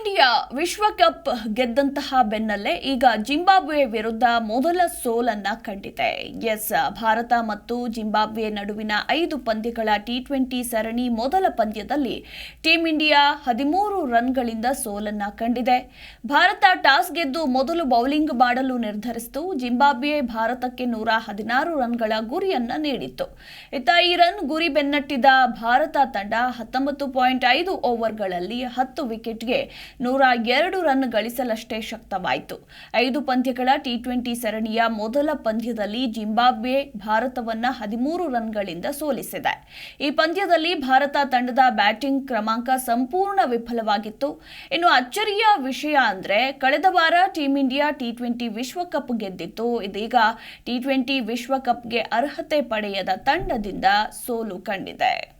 India ವಿಶ್ವಕಪ್ ಗೆದ್ದಂತಹ ಬೆನ್ನಲ್ಲೇ ಈಗ ಜಿಂಬಾಬ್ವೆ ವಿರುದ್ಧ ಮೊದಲ ಸೋಲನ್ನ ಕಂಡಿದೆ. ಎಸ್, ಭಾರತ ಮತ್ತು ಜಿಂಬಾಬ್ವೆ ನಡುವಿನ ಐದು ಪಂದ್ಯಗಳ ಟಿ ಟ್ವೆಂಟಿ ಸರಣಿ ಮೊದಲ ಪಂದ್ಯದಲ್ಲಿ ಟೀಂ ಇಂಡಿಯಾ ಹದಿಮೂರು ರನ್ಗಳಿಂದ ಸೋಲನ್ನ ಕಂಡಿದೆ. ಭಾರತ ಟಾಸ್ ಗೆದ್ದು ಮೊದಲು ಬೌಲಿಂಗ್ ಮಾಡಲು ನಿರ್ಧರಿಸಿತು. ಜಿಂಬಾಬ್ವೆ ಭಾರತಕ್ಕೆ ನೂರ ಹದಿನಾರು ರನ್ಗಳ ಗುರಿಯನ್ನ ನೀಡಿತ್ತು. ಇತ್ತ ಈ ರನ್ ಗುರಿ ಬೆನ್ನಟ್ಟಿದ ಭಾರತ ತಂಡ ಹತ್ತೊಂಬತ್ತು ಪಾಯಿಂಟ್ ಐದು ಓವರ್ಗಳಲ್ಲಿ ಹತ್ತು ವಿಕೆಟ್ಗೆ ನೂರ ಎರಡು ರನ್ ಗಳಿಸಲಷ್ಟೇ ಶಕ್ತವಾಯಿತು. ಐದು ಪಂದ್ಯಗಳ ಟಿ ಟ್ವೆಂಟಿ ಸರಣಿಯ ಮೊದಲ ಪಂದ್ಯದಲ್ಲಿ ಜಿಂಬಾಬ್ವೆ ಭಾರತವನ್ನ ಹದಿಮೂರು ರನ್ಗಳಿಂದ ಸೋಲಿಸಿದೆ. ಈ ಪಂದ್ಯದಲ್ಲಿ ಭಾರತ ತಂಡದ ಬ್ಯಾಟಿಂಗ್ ಕ್ರಮಾಂಕ ಸಂಪೂರ್ಣ ವಿಫಲವಾಗಿತ್ತು. ಇನ್ನು ಅಚ್ಚರಿಯ ವಿಷಯ ಅಂದ್ರೆ ಕಳೆದ ವಾರ ಟೀಂ ಇಂಡಿಯಾ ಟಿ ಟ್ವೆಂಟಿ ವಿಶ್ವಕಪ್ ಗೆದ್ದಿತ್ತು. ಇದೀಗ ಟಿ ಟ್ವೆಂಟಿ ವಿಶ್ವಕಪ್ಗೆ ಅರ್ಹತೆ ಪಡೆಯದ ತಂಡದಿಂದ ಸೋಲು ಕಂಡಿದೆ.